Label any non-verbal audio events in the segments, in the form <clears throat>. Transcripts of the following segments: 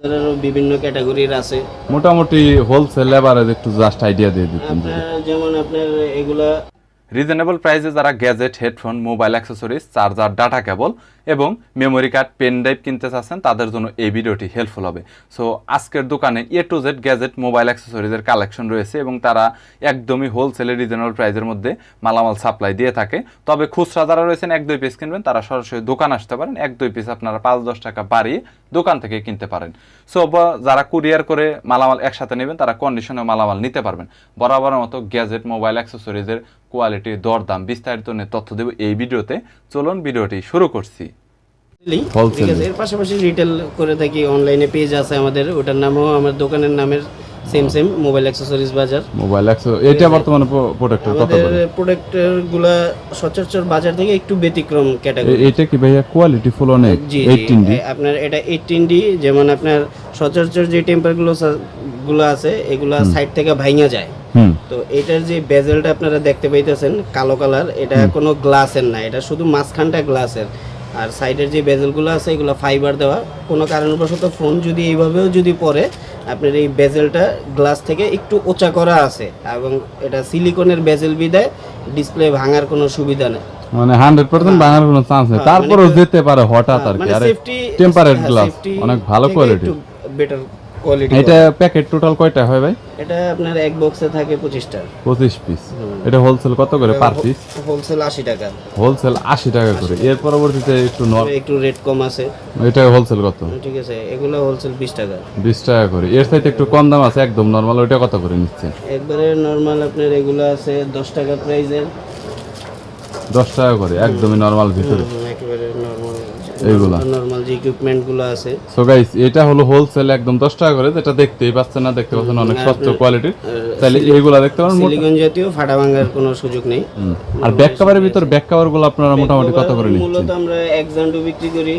বাজারেরও বিভিন্ন ক্যাটাগরির আছে। মোটামুটি হোলসেল এভারেজ একটু জাস্ট আইডিয়া দিয়ে দিতেন আপনার যেমন আপনার এগুলা রিজনেবল প্রাইসে যারা gadget headphone mobile accessories charger data cable এবং মেমোরি কার্ড পেন ড্রাইভ কিনতে চাচ্ছেন, তাদের জন্য এই ভিডিওটি হেল্পফুল হবে। সো আজকের দোকানে A to Z gadget mobile অ্যাক্সেসরিজের collection রয়েছে এবং তারা একদমই হোলসেলে রিজনেবল প্রাইসের মধ্যে মালামাল সাপ্লাই দিয়ে থাকে। তবে খুচরা যারা রয়েছেন, এক দুই পিস কিনবেন, তারা সরাসরি দোকান আসতে পারেন। এক দুই পিস আপনারা পাঁচ দশ টাকা বাড়িয়ে দোকান থেকে কিনতে পারেন। সো যারা কুরিয়ার করে মালামাল একসাথে নেবেন, তারা কন্ডিশনে মালামাল নিতে পারবেন। বরাবর মতো গ্যাজেট মোবাইল অ্যাক্সেসরিজের কোয়ালিটি দরদাম বিস্তারিত নিয়ে তথ্য দেব এই ভিডিওতে। চলুন ভিডিওটি শুরু করছি. ঠিক আছে। এর পাশাপাশি রিটেল করে থাকি অনলাইনে পেজ আছে আমাদের ওটার নামও আমার দোকানের নামের same same mobile accessories Bazar. Mobile এটা বর্তমানে প্রোডাক্টের কত আমাদের প্রোডাক্টেরগুলা সচরাচর বাজার থেকে একটু ব্যতিক্রম ক্যাটাগরি এটা কি ভাইয়া কোয়ালিটি ফুল অনেক জি জি 18 ডি আপনার এটা এইটিন ডি যেমন আপনার সচরাচর যে টেম্পারগুলো গুলো আছে এগুলা সাইড থেকে ভাঙা যায়। তো এটার যে বেজেলটা আপনারা দেখতে পাইতেছেন কালো কালার এটা কোনো গ্লাসের না এটা শুধু মাঝখানটা গ্লাসের। আর সাইডের যে বেজেলগুলো আছে এগুলো ফাইবার দেওয়া। কোনো কারণবশত ফোন যদি এইভাবেও যদি পড়ে আপনার এই বেজেলটা গ্লাস থেকে একটু ওচা করা আছে এবং এটা সিলিকনের বেজেল বিদায় ডিসপ্লে ভাঙার কোনো সুবিধা নেই। মানে 100% ভাঙার কোনো চান্স নেই। হ্যাঁ, তারপরেও মানে- যেতে পারে হঠাৎ আর কি। মানে আরে টেম্পারেট গ্লাস অনেক ভালো কোয়ালিটি বেটার কোয়ালিটি এটা প্যাকেট টোটাল কয়টা হয় ভাই? এটা আপনার এক বক্সে থাকে পঁচিশটা। 25 পিস এটা হোলসেল কত করে পার পিস হোলসেল আশি টাকা। হোলসেল 80 টাকা করে। এর পরবর্তীতে একটু একটু রেট কম আছে। এটা হোলসেল কত? ঠিক আছে। এগুলো হোলসেল বিশ টাকা। 20 টাকা করে। এর চাইতে একটু কম দাম আছে একদম নরমাল ওইটা কত করে নিচ্ছেন? একবারে নর্মাল আপনার এগুলো আছে দশ টাকা প্রাইজের 10 টাকা করে একদমই নরমাল ভিতরে। এইগুলা? নরমাল যে ইকুইপমেন্টগুলো আছে। সো গাইস এটা হলো হোলসেল একদম 10 টাকা করে যেটা দেখতেই পাচ্ছেন না দেখতে পাচ্ছেন অনেক সস্তা কোয়ালিটির তাহলে এইগুলা দেখতে পারেন সিলিকন জাতীয় ফাটা ভাঙার কোনো সুযোগ নেই। আর ব্যাক কভারের ভিতর ব্যাক কভারগুলো আপনারা মোটামুটি কত করে নিচ্ছেন? মূলত আমরা এক্সান্ডো বিক্রি করি।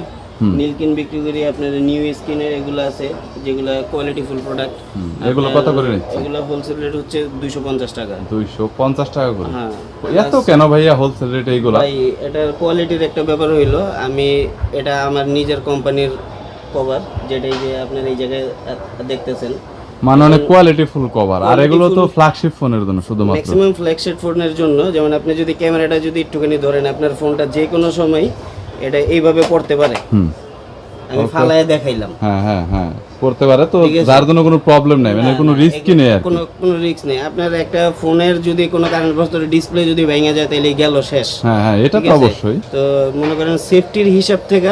নীলকিন বিক্রি করি আপনার নিউ স্কিনের এগুলো আছে যেগুলো কোয়ালিটি ফুল প্রোডাক্ট এগুলো কত করে এগুলো হোলসেল রেট হচ্ছে দুইশো পঞ্চাশ টাকা। দুইশো পঞ্চাশ টাকা করে? হ্যাঁ এত কেন ভাইয়া হোলসেল রেট এইগুলা? ভাই এটার কোয়ালিটির একটা ব্যাপার হইল আমি এটা আমার নিজের কোম্পানির কভার যেটাই যে আপনার এই জায়গায় দেখতেছেন। মানে অনেক কোয়ালিটি ফুল কভার আর এগুলো তো ফ্ল্যাগশিপ ফোনের জন্য শুধুমাত্র। ম্যাক্সিমাম ফ্ল্যাগশিপ ফোনের জন্য যেমন আপনি যদি ক্যামেরাটা যদি একটুখানি ধরেন আপনার ফোনটা যে কোনো সময় এটা এইভাবে পড়তে পারে। আমি ফালায় দেখাইলাম। হ্যাঁ হ্যাঁ হ্যাঁ। করতে পারে তো যার জন্য কোনো প্রবলেম নাই মানে কোনো রিস্কই নেই আর কোনো কোনো রিস্ক নেই। আপনার একটা ফোনের যদি কোনো কারণবশত ডিসপ্লে যদি ভেঙে যায় তাহলে গেল শেষ। হ্যাঁ হ্যাঁ এটা তো অবশ্যই। তো মনে করেন সেফটির হিসাব থেকে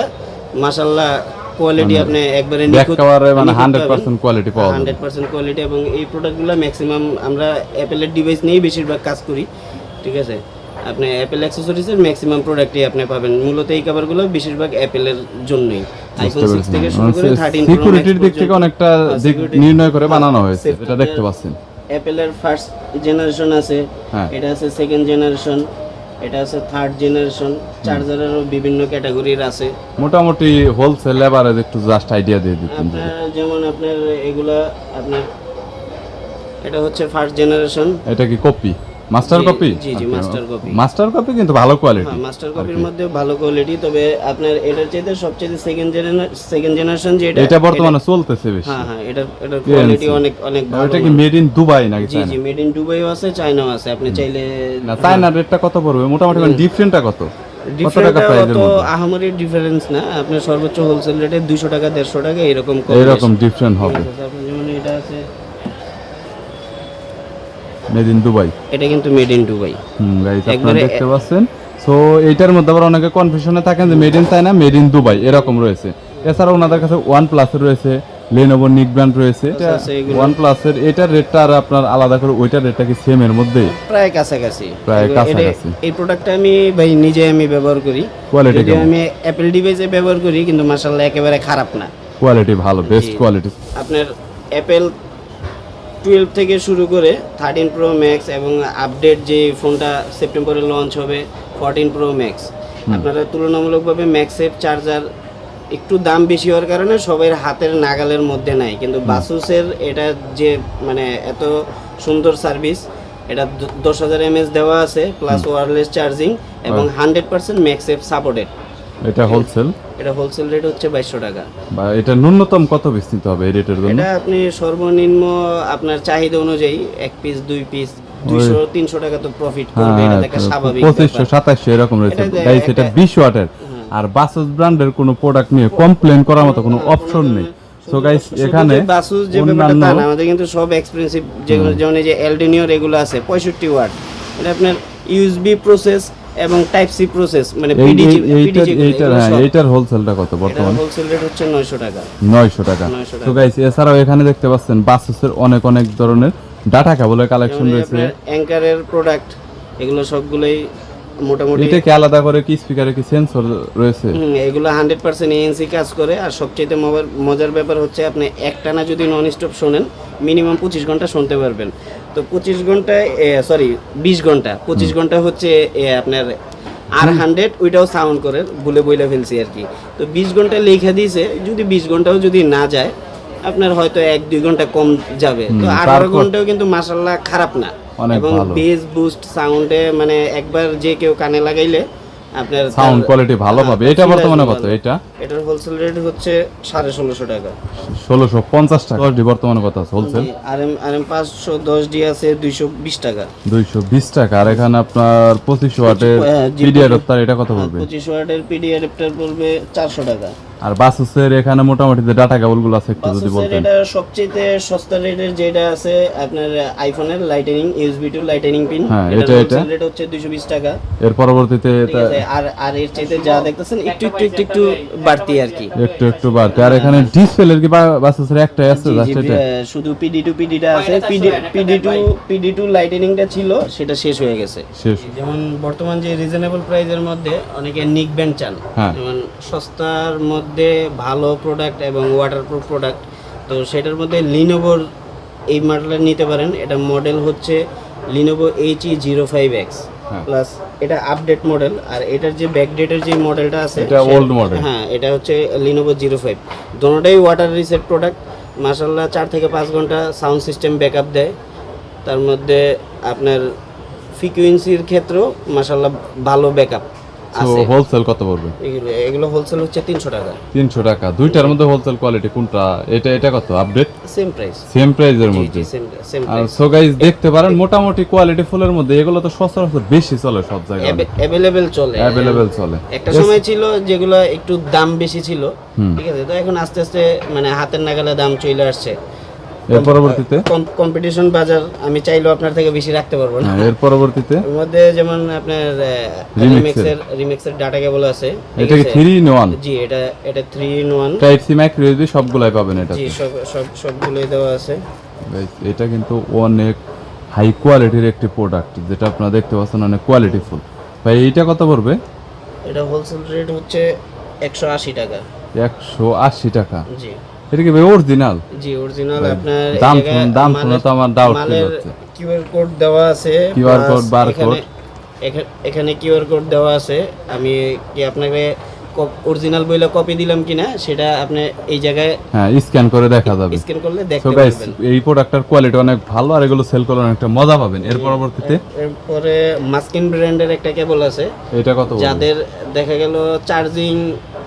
মাশাল্লাহ কোয়ালিটি আপনি একবারে নিখুঁত মানে নিখুঁত হান্ড্রেড পাবেন। পার্সেন্ট কোয়ালিটি পাওয়া যাবে। হান্ড্রেড পার্সেন্ট কোয়ালিটি এবং এই প্রোডাক্টগুলো ম্যাক্সিমাম আমরা অ্যাপেলের ডিভাইস নিয়েই বেশিরভাগ কাজ করি। ঠিক আছে? আপনি অ্যাপেল অ্যাক্সেসরিজের ম্যাক্সিমাম প্রোডাক্টই আপনি পাবেন। মূলত এই কভারগুলো বেশিরভাগ অ্যাপেলের জন্যই। আইফোন সিক্স থেকে শুরু করে থার্টিন সিকিউরিটির দিক থেকে অনেকটা দিক নির্ণয় করে বানানো হয়েছে এটা দেখতে পাচ্ছেন। অ্যাপেলের ফার্স্ট জেনারেশন আছে। হ্যাঁ। এটা আছে সেকেন্ড জেনারেশন এটা আছে থার্ড জেনারেশন চার্জারেরও বিভিন্ন ক্যাটাগরির আছে। মোটামুটি হোলসেল এভারেজ একটু জাস্ট আইডিয়া দিয়ে যদি। আপনার যেমন আপনার এগুলা আপনার এটা হচ্ছে ফার্স্ট জেনারেশন এটা কি কপি মাস্টার কপি জি, জি, master copy। মাস্টার কপি কিন্তু ভালো কোয়ালিটি মাস্টার কপির মধ্যে ভালো কোয়ালিটি তবে আপনার এটার চাইতে সবচেয়ে সেকেন্ড জেনারেশন সেকেন্ড জেনারেশন যেটা এটা বর্তমানে চলতেছে বেশি। হ্যাঁ হ্যাঁ এটার এটার কোয়ালিটি অনেক অনেক ভালো এটা কি মেড ইন দুবাই নাকি জি জি মেড ইন দুবাইও আছে চায়নাও আছে। আপনি চাইলে না চায়নার রেটটা কত পড়বে? মোটামুটি মানে ডিফারেন্টটা কত? আহামরি ডিফারেন্স না। আপনার সর্বোচ্চ হোলসেল রেটে দুইশো টাকা দেড়শো টাকা এরকম কম এইরকম ডিফারেন্ট হবে। যেমন এটা আছে মেড ইন দুবাই এটা কিন্তু made in Dubai hmm guys আপনারা দেখতে পাচ্ছেন। সো এইটার মধ্যে আবার অনেকে কনফিউশনে থাকেন যে made in China made in Dubai এরকম রয়েছে। এছাড়া ওনাদের কাছে ওয়ান প্লাস রয়েছে লেনোভো নিক ব্র্যান্ড রয়েছে। ওয়ান প্লাসের এটার রেটটা আর আপনার আলাদা করে ওইটার রেটটা কি সেম এর মধ্যে? প্রায় কাছাকাছি। প্রায় কাছাকাছি। এই প্রোডাক্টটা আমি ভাই নিজে আমি ব্যবহার করি। কোয়ালিটি আমি অ্যাপেল ডিভাইসে ব্যবহার করি কিন্তু মাসাল্লাহ একেবারে খারাপ না। কোয়ালিটি ভালো বেস্ট কোয়ালিটি আপনার অ্যাপেল টুয়েলভ থেকে শুরু করে থার্টিন প্রো ম্যাক্স এবং আপডেট যে ফোনটা সেপ্টেম্বরে লঞ্চ হবে ফোরটিন প্রো ম্যাক্স আপনারা তুলনামূলকভাবে ম্যাক্সের চার্জার একটু দাম বেশি হওয়ার কারণে সবাই হাতের নাগালের মধ্যে নাই। কিন্তু বাসুসের এটা যে মানে এত সুন্দর সার্ভিস এটা দশ হাজার এমএস দেওয়া আছে প্লাস ওয়ারলেস চার্জিং এবং হান্ড্রেড পার্সেন্ট ম্যাক্সেপ সাপোর্টেড এটা হোলসেল এটা হোলসেল রেট হচ্ছে বাইশশো টাকা। বা এটা ন্যূনতম কত পিস নিতে হবে এই রেটের জন্য? এটা আপনি সর্বনিম্ন আপনার চাহিদা অনুযায়ী এক পিস দুই পিস দুইশো তিনশো টাকা তো প্রফিট করবে এটা একটা স্বাভাবিক হ্যাঁ, পঁচিশশো ব্যাপার। সাতাশশো এরকম রয়েছে এটা গাইস এটা একটা- বিশ ওয়াটের। আর বাসস ব্র্যান্ডের কোনো প্রোডাক্ট নিয়ে কমপ্লেন করার মতো কোনো অপশন নেই। সো গাইস এখানে যে বাসুস যে ব্যাপারটা না আমাদের কিন্তু সব এক্সপেন্সিভ যেগুলো যেমন এই যে এলডিনিওর এগুলো আছে পঁয়ষট্টি ওয়াট। এটা আপনার ইউএসবি প্রসেস এবং টাইপ সি প্রসেস মানে পিডিজি এই- এইটার হ্যাঁ এইটার হোলসেলটা কত বর্তমানে? হোলসেল রেট হচ্ছে নয়শো টাকা। নয়শো টাকা। 900 টাকা। তো গাইস এছাড়াও এখানে দেখতে পাচ্ছেন বাসেসের অনেক অনেক ধরনের ডাটা কেবলের কালেকশন রয়েছে অ্যাঙ্কারের প্রোডাক্ট এগুলো সবগুলোই মোটামুটি এটা কি আলাদা করে কি স্পিকারে কি সেন্সর রয়েছে? এগুলো হান্ড্রেড পার্সেন্ট এএনসি কাজ করে আর সবচেয়ে মজার মজার ব্যাপার হচ্ছে আপনি একটানা যদি নন স্টপ শোনেন মিনিমাম পঁচিশ ঘণ্টা শুনতে পারবেন। তো পঁচিশ ঘন্টায় সরি বিশ ঘণ্টা। পঁচিশ ঘণ্টা হচ্ছে আপনার আর হান্ড্রেড ওইটাও সাউন্ড করে ভুলে বইলে ফেলছি আর কি। তো বিশ ঘণ্টা লেখা দিয়েছে যদি বিশ ঘন্টাও যদি না যায় আপনার হয়তো এক দুই ঘণ্টা কম যাবে। তো আঠারো ঘন্টাও কিন্তু মাসাল্লাহ খারাপ না। এবং ভালো। বেস বুস্ট সাউন্ডে মানে একবার যে কেউ কানে লাগাইলে আপনার সাউন্ড কোয়ালিটি ভালো হ্যাঁ, পাবে। এটা বর্তমানে কত? এটা? এটার হোলসেল রেট হচ্ছে সাড়ে ষোলোশো টাকা। ষোলোশো পঞ্চাশ টাকা। দশটি বর্তমানে কত আছে হোলসেল আর এম আর এম পাঁচশো দশ ডি আছে দুইশো বিশ টাকা। দুইশো বিশ টাকা। আর এখানে আপনার পঁচিশ ওয়াটের হ্যাঁ, জি, পিডি অ্যাডাপ্টার এটা কত পড়বে পঁচিশ ওয়াটের পিডি অ্যাডাপ্টার পড়বে চারশো টাকা। আর বাসুসের এখানে মোটামুটি যে ডাটা কেবলগুলো আছে একটু যদি বলতেন। এটা সবচেয়ে সস্তা রেটের যেটা আছে আপনার আইফোনের lightning USB to lightning pin হ্যাঁ, এটা- এটা। রেট হচ্ছে দুইশো বিশ টাকা। এর পরবর্তীতে এটা আর আর এর চাইতে যা দেখতেছেন একটু একটু একটু একটু বাড়তি আর কি। একটু একটু বাড়তি। আর এখানে ডিসপ্লের কি বাসুসের একটাই আছে জাস্ট এটা? শুধু পিডি টু পিডিটা আছে PD PD to PD to লাইটেনিংটা ছিল সেটা শেষ হয়ে গেছে। শেষ। যেমন বর্তমান যে রিজনেবল প্রাইসের মধ্যে অনেকে নিক ব্যান্ড চান। হ্যাঁ। যেমন সস্তার মধ্যে ভালো প্রোডাক্ট এবং ওয়াটারপ্রুফ প্রোডাক্ট তো সেটার মধ্যে লিনোভোর এই মডেলটা নিতে পারেন। এটা মডেল হচ্ছে Lenovo H E zero five X. Plus এটা আপডেট মডেল আর এটার যে ব্যাকডেটের যে মডেলটা আছে এটা model। হ্যাঁ এটা হচ্ছে লিনোভো জিরো ফাইভ দোনোটাই ওয়াটার রিসেট প্রোডাক্ট মাসাল্লাহ চার থেকে পাঁচ ঘণ্টা সাউন্ড সিস্টেম ব্যাকআপ দেয়। তার মধ্যে আপনার ফ্রিকুয়েন্সির ক্ষেত্রেও মাসাল্লাহ ভালো ব্যাকআপ হোলসেল কত পড়বে? এগুলো হোলসেল হচ্ছে তিনশো টাকা। তিনশো টাকা। দুইটার মধ্যে হোলসেল কোয়ালিটি কোনটা? এটা এটা কত? আপডেট সেম প্রাইস সেম প্রাইজের মধ্যে। আর সো গাইস দেখতে পারেন মোটামুটি কোয়ালিটি ফুলের মধ্যে। এগুলো তো সচরাচর বেশি চলে সব জায়গায় অ্যাভেলেবেল চলে। অ্যাভেলেবেল চলে। একটা সময় ছিল যেগুলো একটু দাম বেশি ছিল। ঠিক আছে? তো এখন আস্তে আস্তে মানে হাতের নাগালে দাম চলে আসছে। এর পরবর্তীতে? কম্পিটিশন বাজার আমি চাইলেও আপনার থেকে বেশি রাখতে পারব না। এর পরবর্তীতে? এর মধ্যে যেমন আপনার রিমিক্সের রিমিক্সের ডাটা কেবল আছে। এটা কি আছে? থ্রি ইন ওয়ান জি এটা এটা three in one type C micro USB সবগুলাই পাবেন এটা জি সব সব সবগুলোই দেওয়া আছে। এটা কিন্তু অনেক হাই কোয়ালিটির একটি প্রোডাক্ট যেটা আপনারা দেখতে পাচ্ছেন অনেক কোয়ালিটিফুল ভাই এইটা কত পড়বে? এটা হোলসেল রেট হচ্ছে একশো আশি টাকা। একশো আশি টাকা। জি। এটা কি অরিজিনাল জি অরিজিনাল আপনার দাম দাম শুনে তো আমার মালের হচ্ছে। কিউআর কোড দেওয়া আছে plus code, barcode। এখানে- এখা- এখানে কিউআর কোড দেওয়া আছে। আমি কি আপনাকে অরিজিনাল বইলা কপি দিলাম কিনা সেটা আপনি এই জায়গায় হ্যাঁ স্ক্যান করে দেখা যাবে। স্ক্যান করলে দেখতে গাইস এই প্রোডাক্টটার কোয়ালিটি অনেক ভালো আর এগুলো সেল করলে অনেকটা মজা পাবেন। এর পরবর্তীতে এরপরে মাস্কিন ব্র্যান্ডের একটা কেবল আছে। এটা কত? যাদের দেখা গেল চার্জিং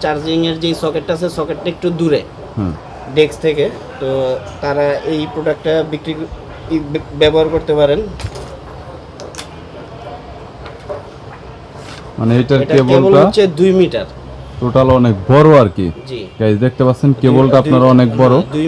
চার্জিং এর যে সকেটটা আছে সকেটটা একটু দূরে। হুম। ডেস্ক থেকে তো তারা এই প্রোডাক্টটা বিক্রি ব্যবহার করতে পারেন। মানে এটার এটা কেবলটা হচ্ছে 2 মিটার। টোটাল অনেক বড় আর কি। জি। গাইস দেখতে পাচ্ছেন কেবলটা আপনারা অনেক বড়। দুই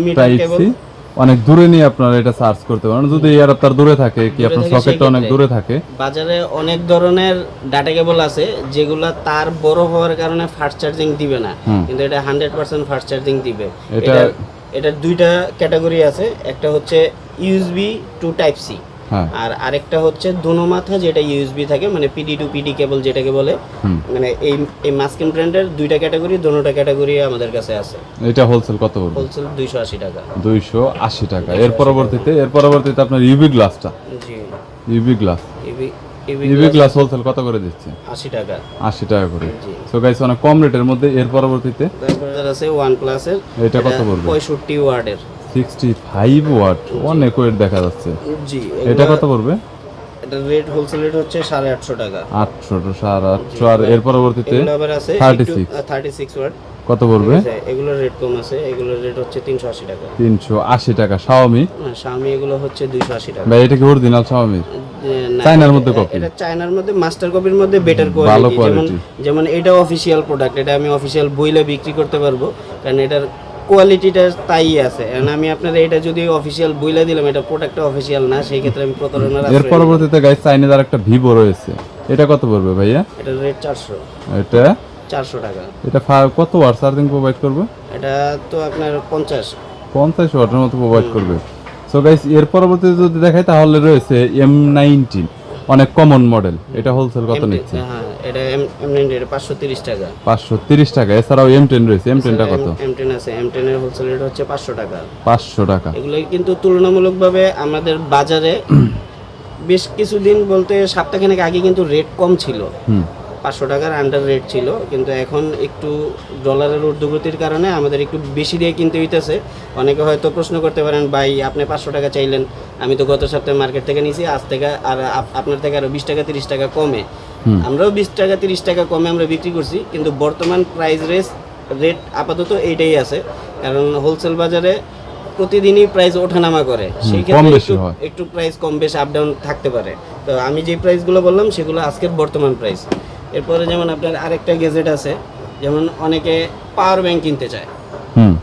অনেক দূরে নিয়ে আপনারা এটা সার্চ করতে পারেন। যদি এর আপনার দূরে থাকে কি আপনার সকেটটা অনেক দূরে থাকে? বাজারে অনেক ধরনের ডাটা কেবল আছে যেগুলো তার বড় হওয়ার কারণে ফাস্ট চার্জিং দিবে না। কিন্তু এটা হান্ড্রেড পার্সেন্ট ফাস্ট চার্জিং দিবে। এটা- এটা এটার দুইটা ক্যাটাগরি আছে। একটা হচ্ছে ইউএসবি টু টাইপ সি হ্যাঁ। আর আরেকটা হচ্ছে দুনো মাথা যেটা ইউএসবি থাকে মানে পিডি টু পিডি কেবল যেটাকে বলে মানে এই এই মাস্কিন ব্র্যান্ডের দুইটা ক্যাটাগরি দুটোটা ক্যাটাগরি আমাদের কাছে আছে। এটা হোলসেল কত পড়বে? হোলসেল 280 টাকা। 280 টাকা। এর পরবর্তীতে এর পরবর্তীতে আপনার ইউবি গ্লাসটা জি। UV glass UV EV glass wholesale কত করে দিচ্ছে? 80 টাকা। 80 টাকা করে। সো গাইস অনেক কম রেটের মধ্যে এর পরবর্তীতে তারপর আছে ওয়ান প্লাসের এটা কত পড়বে? 65 ওয়ার্ডের। 65 ওয়াট অনেক ওয়েট দেখা যাচ্ছে। জি এটা কত পড়বে? এটা রেট হোলসেল রেট হচ্ছে 850 টাকা। 800 850 আর এর পরবর্তীতে আবার আছে 36 36 ওয়াট কত পড়বে? এগুলোর রেট কম আছে এগুলোর রেট হচ্ছে 380 টাকা। 380 টাকা। Xiaomi? হ্যাঁ, Xiaomi এগুলো হচ্ছে 280 টাকা। ভাই এটা কি অরিজিনাল Xiaomi? চায়নার মধ্যে কপি এটা চায়নার মধ্যে মাস্টার কপির মধ্যে বেটার কোয়ালিটি যেমন যেমন এটা অফিশিয়াল প্রোডাক্ট এটা আমি অফিশিয়াল বইলে বিক্রি করতে পারব কারণ এটার কোয়ালিটিটা তাই আছে। কারণ আমি আপনার এটা যদি অফিসিয়াল বইলে দিলাম এটা প্রোডাক্টটা অফিসিয়াল না সেই ক্ষেত্রে আমি প্রতারণার এর পরবর্তীতে গাইস চাইনিজ আর একটা ভিভো রয়েছে। এটা কত পড়বে ভাইয়া? এটা রেট চারশো। এটা? চারশো টাকা। এটা কত ওয়াট চার্জিং প্রোভাইড করবে? এটা তো আপনার পঞ্চাশ। পঞ্চাশ ওয়াটের মতো প্রোভাইড করবে। সো গাইস এর পরবর্তীতে যদি দেখাই তাহলে রয়েছে এম নাইনটিন অনেক কমন মডেল এটা হোলসেল কত নিচ্ছে? হ্যাঁ এটা এম পাঁচশো তিরিশ টাকা। পাঁচশো তিরিশ টাকা এছাড়াও এম টেন রয়েছে। এম টেনটা কত? এম টেন আছে। এম হোলসেল রেট হচ্ছে পাঁচশো টাকা। পাঁচশো টাকা। এগুলো কিন্তু তুলনামূলকভাবে আমাদের বাজারে <clears throat> বেশ কিছুদিন বলতে সপ্তাহখানেক আগে কিন্তু রেট কম ছিল। হুম। পাঁচশো টাকার আন্ডার রেট ছিল কিন্তু এখন একটু ডলারের ঊর্ধ্বগতির কারণে আমাদের একটু বেশি দিয়ে কিনতে হইতেছে। অনেকে হয়তো প্রশ্ন করতে পারেন ভাই আপনি পাঁচশো টাকা চাইলেন আমি তো গত সপ্তাহে মার্কেট থেকে নিয়েছি আজ থেকে আর আপ- আপনার থেকে আরও বিশ টাকা তিরিশ টাকা কমে। আমরাও বিশ টাকা তিরিশ টাকা কমে আমরা বিক্রি করছি কিন্তু বর্তমান প্রাইস রেস রেট আপাতত এইটাই আছে। কারণ হোলসেল বাজারে প্রতিদিনই প্রাইস ওঠানামা করে। সেই ক্ষেত্রে একটু একটু প্রাইস কম বেশ আপ ডাউন থাকতে পারে। তো আমি যে প্রাইসগুলো বললাম সেগুলো আজকের বর্তমান প্রাইস এরপরে যেমন আপনার আরেকটা গেজেট আছে যেমন অনেকে পাওয়ার ব্যাংক কিনতে চায়।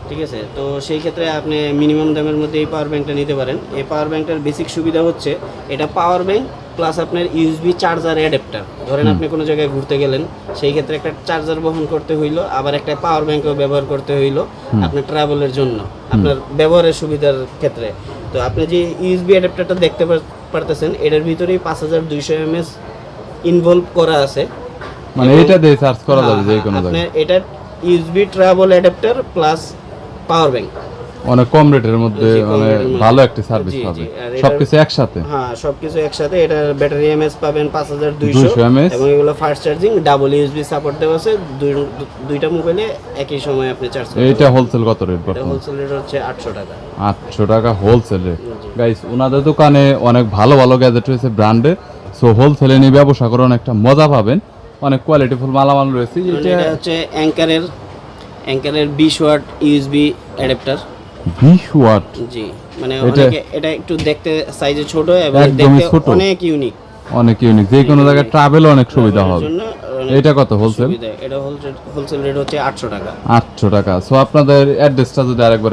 ঠিক আছে? তো সেই ক্ষেত্রে আপনি মিনিমাম দামের মধ্যে এই পাওয়ার ব্যাংকটা নিতে পারেন। এই পাওয়ার ব্যাংকটার বেসিক সুবিধা হচ্ছে এটা পাওয়ার ব্যাংক প্লাস আপনার ইউএসবি চার্জার অ্যাডাপ্টার ধরেন আপনি কোনো জায়গায় ঘুরতে গেলেন সেই ক্ষেত্রে একটা চার্জার বহন করতে হইল আবার একটা পাওয়ার ব্যাংকও ব্যবহার করতে হইল আপনার ট্রাভেলের জন্য আপনার ব্যবহারের সুবিধার ক্ষেত্রে। তো আপনি যে ইউএসবি অ্যাডাপ্টারটা দেখতে পারতেছেন এটার ভিতরেই পাঁচ হাজার দুইশো এমএস ইনভলভ করা আছে। মানে এটা দিয়ে সার্চ করা যাবে যে হ্যাঁ, কোনো জায়গায়। এটা USB travel adapter plus power bank অনেক কম রেটের মধ্যে মানে ভালো একটা সার্ভিস পাবে। সবকিছু একসাথে? হ্যাঁ সবকিছু একসাথে। এটার ব্যাটারি এমএস পাবেন পাঁচ হাজার দুইশো। 200 mAh এবং এগুলো fast charging double USB support দেওয়া আছে। দুইটা মোবাইলে একই সময় আপনি চার্জ করতে এইটা হোলসেল কত রেট এটা বর্তমান? হোলসেল রেট হচ্ছে আটশো টাকা। আটশো টাকা হোলসেল রেট গাইস ওনাদের দোকানে অনেক ভালো ভালো গ্যাজেট রয়েছে ব্র্যান্ডে সো হোলসেলে নিয়ে ব্যবসা করে অনেকটা মজা পাবেন। অনেক কোয়ালিটিফুল মালামাল রয়েছে। এটা হচ্ছে অ্যাঙ্কারের অ্যাঙ্কারের বিশ ওয়াট ইউএসবি অ্যাডাপ্টার বিশ ওয়াট জি মানে এটা- অনেকে এটা একটু দেখতে সাইজে ছোট এবং দেখতে অনেক ইউনিক অনেক ইউনিক যে কোনো জায়গায় ট্রাভেল অনেক সুবিধা হবে। এটা কত হোলসেল এটা হোলসেল রেট হচ্ছে আটশো টাকা। আটশো টাকা। সো আপনাদের অ্যাড্রেসটা যদি আরেকবার